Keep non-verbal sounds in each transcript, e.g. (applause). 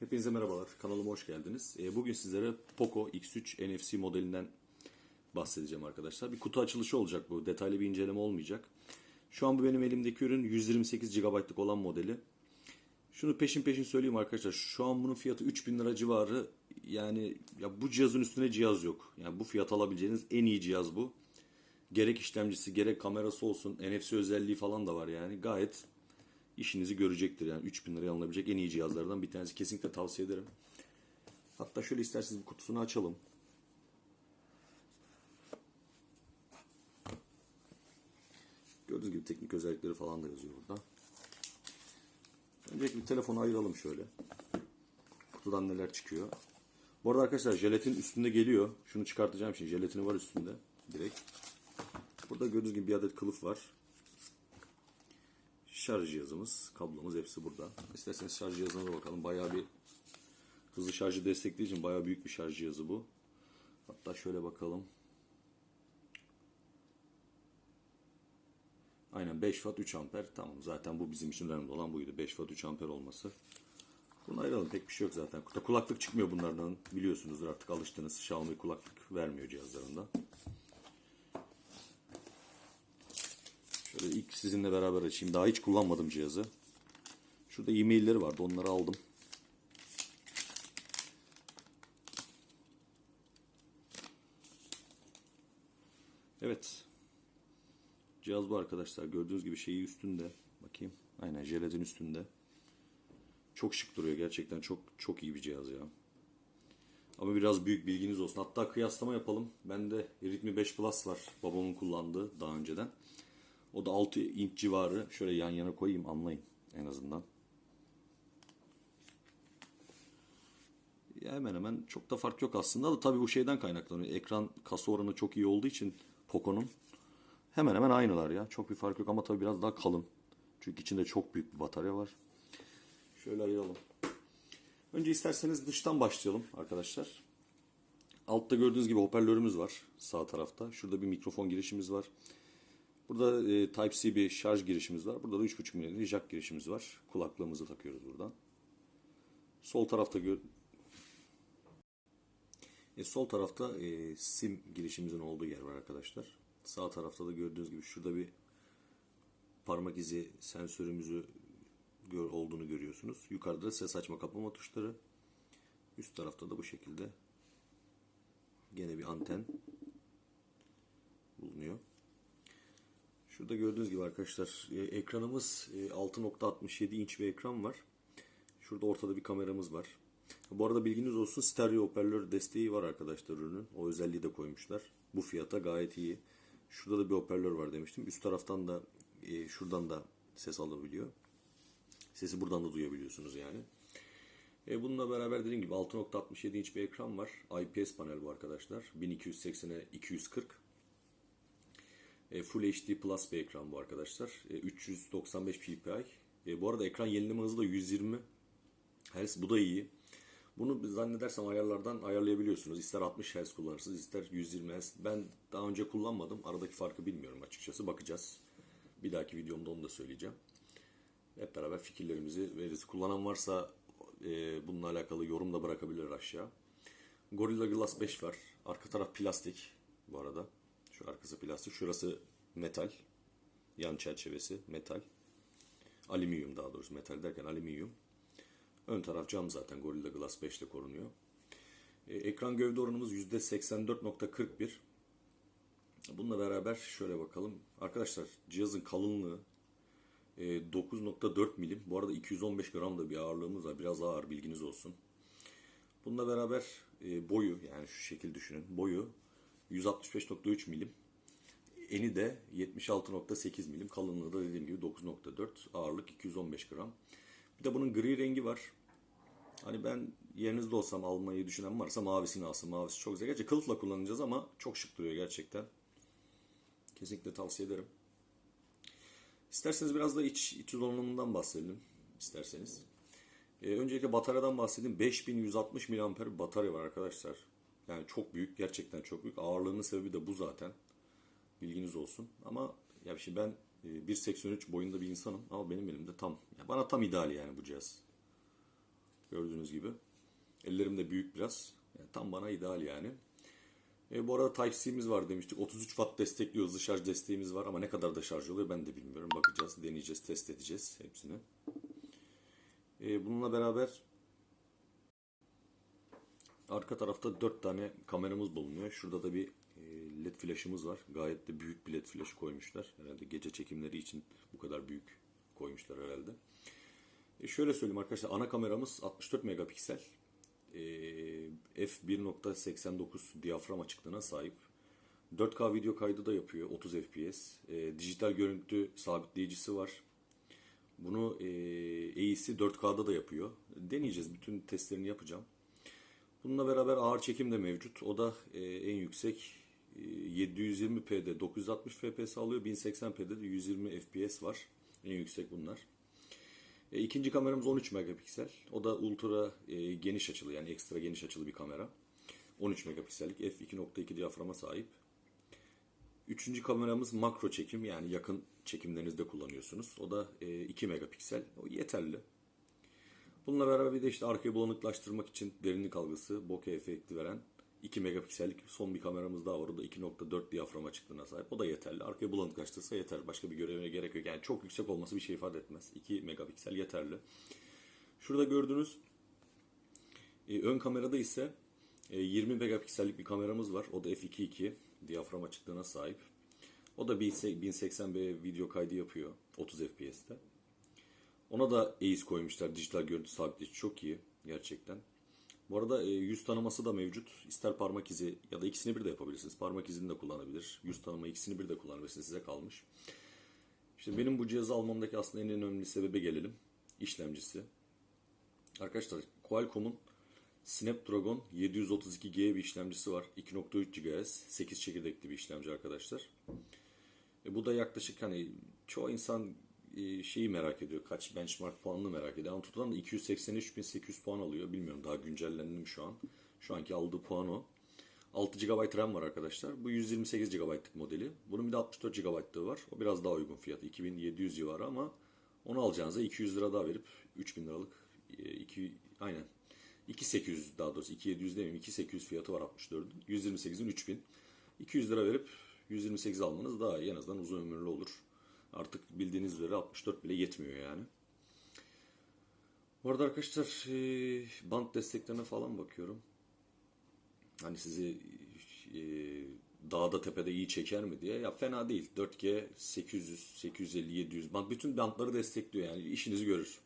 Hepinize merhabalar. Kanalıma hoş geldiniz. Ee, Bugün sizlere Poco X3 NFC modelinden bahsedeceğim arkadaşlar. Bir kutu açılışı olacak bu. Detaylı bir inceleme olmayacak. Şu an bu benim elimdeki ürün 128 GB'lık olan modeli. Şunu peşin peşin söyleyeyim arkadaşlar. Şu an bunun fiyatı 3000 lira civarı. Yani ya bu cihazın üstüne cihaz yok. Yani bu fiyat alabileceğiniz en iyi cihaz bu. Gerek işlemcisi gerek kamerası olsun. NFC özelliği falan da var yani. Gayet işinizi görecektir. Yani 3000 liraya alınabilecek en iyi cihazlardan bir tanesi. Kesinlikle tavsiye ederim. Hatta şöyle isterseniz bir kutusunu açalım. Gördüğünüz gibi teknik özellikleri falan da yazıyor burada. Öncelikle bir telefonu ayıralım şöyle. Kutudan neler çıkıyor. Bu arada arkadaşlar jelatin üstünde geliyor. Şunu çıkartacağım şimdi. Jelatini var üstünde. Direkt. Burada gördüğünüz gibi bir adet kılıf var. Şarj cihazımız, kablomuz hepsi burada. İsterseniz şarj cihazına da bakalım. Bayağı bir hızlı şarjı destekleyici için bayağı büyük bir şarj cihazı bu. Hatta şöyle bakalım. Aynen 5 watt 3 amper. Tamam zaten bu bizim için önemli olan buydu. 5 watt 3 amper olması. Bunu ayıralım. Pek bir şey yok zaten. Kulaklık çıkmıyor bunlardan. Biliyorsunuzdur artık alıştınız. Xiaomi kulaklık vermiyor cihazlarında. Şöyle ilk sizinle beraber açayım. Daha hiç kullanmadım cihazı. Şurada e-mailleri vardı. Onları aldım. Evet. Cihaz bu arkadaşlar. Gördüğünüz gibi şeyi üstünde. Bakayım. Aynen jelatin üstünde. Çok şık duruyor gerçekten. Çok çok iyi bir cihaz ya. Ama biraz büyük bilginiz olsun. Hatta kıyaslama yapalım. Bende Redmi 5 Plus var. Babamın kullandığı daha önceden. O da 6 inç civarı. Şöyle yan yana koyayım anlayın en azından. Ya hemen hemen çok da fark yok aslında da tabii bu şeyden kaynaklanıyor. Ekran kasa oranı çok iyi olduğu için Poco'nun hemen hemen aynılar ya. Çok bir fark yok ama tabii biraz daha kalın. Çünkü içinde çok büyük bir batarya var. Şöyle ayıralım. Önce isterseniz dıştan başlayalım arkadaşlar. Altta gördüğünüz gibi hoparlörümüz var sağ tarafta. Şurada bir mikrofon girişimiz var. Burada e, Type-C bir şarj girişimiz var. Burada da 3.5 mm jack girişimiz var. Kulaklığımızı takıyoruz buradan. Sol tarafta gör e, sol tarafta e, sim girişimizin olduğu yer var arkadaşlar. Sağ tarafta da gördüğünüz gibi şurada bir parmak izi sensörümüzü gör, olduğunu görüyorsunuz. Yukarıda da ses açma kapama tuşları. Üst tarafta da bu şekilde gene bir anten bulunuyor. Şurada gördüğünüz gibi arkadaşlar e, ekranımız e, 6.67 inç bir ekran var. Şurada ortada bir kameramız var. Bu arada bilginiz olsun stereo hoparlör desteği var arkadaşlar ürünün. O özelliği de koymuşlar. Bu fiyata gayet iyi. Şurada da bir hoparlör var demiştim. Üst taraftan da e, şuradan da ses alabiliyor. Sesi buradan da duyabiliyorsunuz yani. E, bununla beraber dediğim gibi 6.67 inç bir ekran var. IPS panel bu arkadaşlar. 1280'e 240. E, Full HD Plus bir ekran bu arkadaşlar. E, 395 ppi. E, bu arada ekran yenileme hızı da 120 Hz. Bu da iyi. Bunu zannedersem ayarlardan ayarlayabiliyorsunuz. İster 60 Hz kullanırsınız, ister 120 Hz. Ben daha önce kullanmadım. Aradaki farkı bilmiyorum açıkçası. Bakacağız. Bir dahaki videomda onu da söyleyeceğim. Hep beraber fikirlerimizi veririz. Kullanan varsa e, bununla alakalı yorum da bırakabilir aşağı. Gorilla Glass 5 var. Arka taraf plastik bu arada. Şu arkası plastik. Şurası metal. Yan çerçevesi metal. Alüminyum daha doğrusu. Metal derken alüminyum. Ön taraf cam zaten Gorilla Glass 5 ile korunuyor. Ee, ekran gövde oranımız %84.41. Bununla beraber şöyle bakalım. Arkadaşlar cihazın kalınlığı 9.4 milim. Bu arada 215 gram da bir ağırlığımız var. Biraz ağır bilginiz olsun. Bununla beraber e, boyu yani şu şekil düşünün. Boyu 165.3 milim. Eni de 76.8 milim. Kalınlığı da dediğim gibi 9.4. Ağırlık 215 gram. Bir de bunun gri rengi var. Hani ben yerinizde olsam almayı düşünen varsa mavisini alsın. Mavisi çok güzel. Gerçi kılıfla kullanacağız ama çok şık duruyor gerçekten. Kesinlikle tavsiye ederim. İsterseniz biraz da iç, iç donanımından bahsedelim. isterseniz. Ee, öncelikle bataryadan bahsedeyim. 5160 mAh batarya var arkadaşlar. Yani çok büyük, gerçekten çok büyük. Ağırlığının sebebi de bu zaten. Bilginiz olsun. Ama ya şimdi ben e, 1.83 boyunda bir insanım ama benim elimde tam. ya bana tam ideal yani bu cihaz. Gördüğünüz gibi. Ellerim de büyük biraz. Yani tam bana ideal yani. E, bu arada Type-C'miz var demiştik. 33 Watt destekliyor. Hızlı şarj desteğimiz var ama ne kadar da şarj oluyor ben de bilmiyorum. Bakacağız, deneyeceğiz, test edeceğiz hepsini. E, bununla beraber arka tarafta 4 tane kameramız bulunuyor. Şurada da bir e, led flaşımız var. Gayet de büyük bir led flaşı koymuşlar. Herhalde gece çekimleri için bu kadar büyük koymuşlar herhalde. E, şöyle söyleyeyim arkadaşlar. Ana kameramız 64 megapiksel. E, f1.89 diyafram açıklığına sahip. 4K video kaydı da yapıyor 30 FPS. E, dijital görüntü sabitleyicisi var. Bunu e, AEC 4K'da da yapıyor. Deneyeceğiz. Bütün testlerini yapacağım. Bununla beraber ağır çekim de mevcut. O da e, en yüksek e, 720p'de 960 fps alıyor. 1080p'de de 120 fps var. En yüksek bunlar. E, ikinci kameramız 13 megapiksel. O da ultra e, geniş açılı yani ekstra geniş açılı bir kamera. 13 megapiksellik f2.2 diyaframa sahip. Üçüncü kameramız makro çekim yani yakın çekimlerinizde kullanıyorsunuz. O da e, 2 megapiksel. O yeterli. Bununla beraber bir de işte arkayı bulanıklaştırmak için derinlik algısı, bokeh efekti veren 2 megapiksellik son bir kameramız daha var. O da 2.4 diyafram açıklığına sahip. O da yeterli. Arkayı bulanıklaştırsa yeter. Başka bir görevine gerek yok. Yani çok yüksek olması bir şey ifade etmez. 2 megapiksel yeterli. Şurada gördüğünüz e, ön kamerada ise e, 20 megapiksellik bir kameramız var. O da f2.2 diyafram açıklığına sahip. O da 1080p video kaydı yapıyor 30 fps'te. Ona da AIS koymuşlar. Dijital görüntü sabitleyici çok iyi gerçekten. Bu arada e, yüz tanıması da mevcut. İster parmak izi ya da ikisini bir de yapabilirsiniz. Parmak izini de kullanabilir. Yüz tanıma ikisini bir de kullanabilirsiniz. Size kalmış. İşte benim bu cihazı almamdaki aslında en önemli sebebe gelelim. İşlemcisi. Arkadaşlar Qualcomm'un Snapdragon 732G bir işlemcisi var. 2.3 GHz. 8 çekirdekli bir işlemci arkadaşlar. E, bu da yaklaşık hani çoğu insan şeyi merak ediyor. Kaç benchmark puanını merak ediyor. Antutu'dan da 283.800 puan alıyor. Bilmiyorum daha güncellendi mi şu an. Şu anki aldığı puan o. 6 GB RAM var arkadaşlar. Bu 128 GB'lık modeli. Bunun bir de 64 GB'lığı var. O biraz daha uygun fiyatı. 2700 civarı ama onu alacağınıza 200 lira daha verip 3000 liralık 2 aynen 2800 daha doğrusu 2700 demeyeyim 2800 fiyatı var 64'ün. 128'in 3000. 200 lira verip 128 almanız daha iyi. En azından uzun ömürlü olur. Artık bildiğiniz üzere 64 bile yetmiyor yani. Bu arada arkadaşlar e, band desteklerine falan bakıyorum. Hani sizi e, dağda tepede iyi çeker mi diye. Ya fena değil. 4G 800, 850, 700 band. Bütün bantları destekliyor yani. işinizi görür.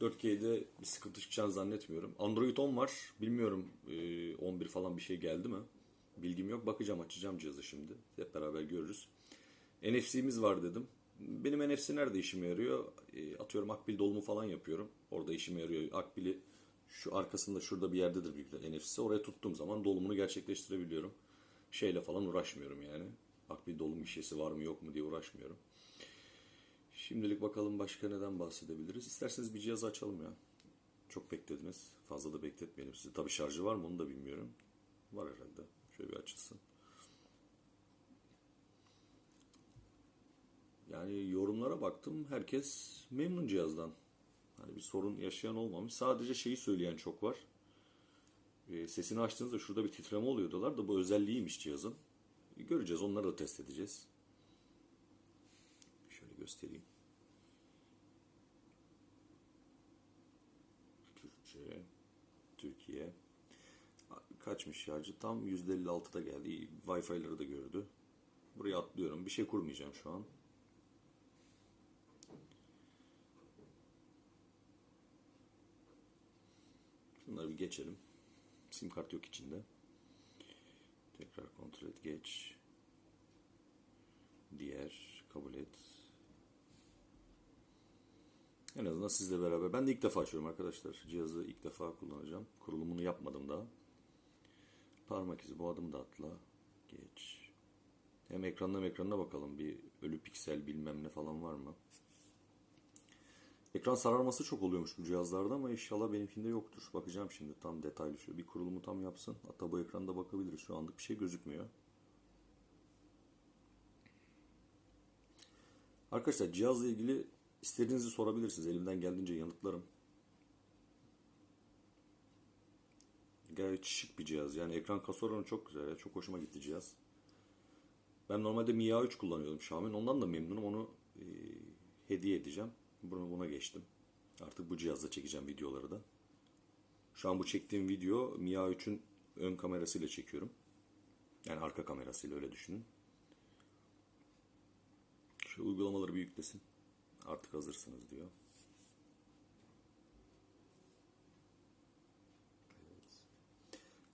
4G'de bir sıkıntı çıkacağını zannetmiyorum. Android 10 var. Bilmiyorum e, 11 falan bir şey geldi mi? Bilgim yok. Bakacağım açacağım cihazı şimdi. Hep beraber görürüz. NFC'miz var dedim. Benim NFC nerede işime yarıyor? E, atıyorum akbil dolumu falan yapıyorum. Orada işime yarıyor. Akbili şu arkasında şurada bir yerdedir büyük NFC. Oraya tuttuğum zaman dolumunu gerçekleştirebiliyorum. Şeyle falan uğraşmıyorum yani. Akbil dolum işesi var mı yok mu diye uğraşmıyorum. Şimdilik bakalım başka neden bahsedebiliriz. İsterseniz bir cihazı açalım ya. Çok beklediniz. Fazla da bekletmeyelim sizi. Tabii şarjı var mı onu da bilmiyorum. Var herhalde. Şöyle bir açılsın. Yani yorumlara baktım. Herkes memnun cihazdan. Hani bir sorun yaşayan olmamış. Sadece şeyi söyleyen çok var. E, sesini açtığınızda şurada bir titreme oluyor diyorlar da bu özelliğiymiş cihazın. E, göreceğiz. Onları da test edeceğiz. Şöyle göstereyim. Türkçe, Türkiye. Kaçmış şarjı? Tam %56'da geldi. Wi-Fi'ları da gördü. Buraya atlıyorum. Bir şey kurmayacağım şu an. Bunları bir geçelim. Sim kart yok içinde. Tekrar kontrol et. Geç. Diğer. Kabul et. En azından sizle beraber. Ben de ilk defa açıyorum arkadaşlar. Cihazı ilk defa kullanacağım. Kurulumunu yapmadım daha. Parmak izi bu adımı da atla. Geç. Hem ekrandan ekranına bakalım. Bir ölü piksel bilmem ne falan var mı? Ekran sararması çok oluyormuş bu cihazlarda ama inşallah benimkinde yoktur. Bakacağım şimdi tam detaylı şu bir kurulumu tam yapsın. Hatta bu ekranda bakabiliriz. Şu anlık bir şey gözükmüyor. Arkadaşlar cihazla ilgili istediğinizi sorabilirsiniz. Elimden geldiğince yanıtlarım. Gayet şık bir cihaz. Yani ekran kasa oranı çok güzel. Çok hoşuma gitti cihaz. Ben normalde Mi A3 kullanıyordum Xiaomi'nin. Ondan da memnunum. Onu e, hediye edeceğim. Bunu buna geçtim. Artık bu cihazla çekeceğim videoları da. Şu an bu çektiğim video Mi A3'ün ön kamerasıyla çekiyorum. Yani arka kamerasıyla öyle düşünün. Şu uygulamaları bir yüklesin. Artık hazırsınız diyor.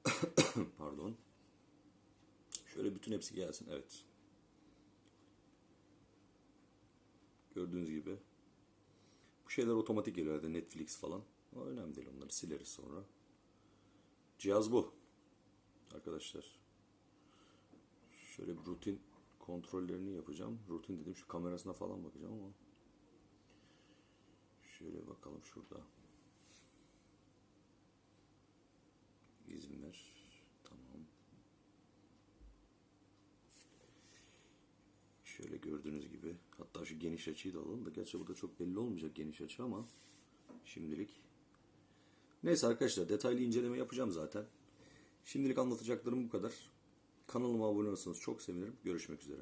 (coughs) Pardon. Şöyle bütün hepsi gelsin. Evet. Gördüğünüz gibi. Şeyler otomatik geliyor herhalde Netflix falan. O önemli değil onları sileriz sonra. Cihaz bu. Arkadaşlar. Şöyle bir rutin kontrollerini yapacağım. Rutin dedim şu kamerasına falan bakacağım ama. Şöyle bakalım şurada. İzin ver. Tamam. Şöyle gördüğünüz gibi. Hatta şu geniş açıyı da alalım da. Gerçi burada çok belli olmayacak geniş açı ama şimdilik. Neyse arkadaşlar detaylı inceleme yapacağım zaten. Şimdilik anlatacaklarım bu kadar. Kanalıma abone olursanız çok sevinirim. Görüşmek üzere.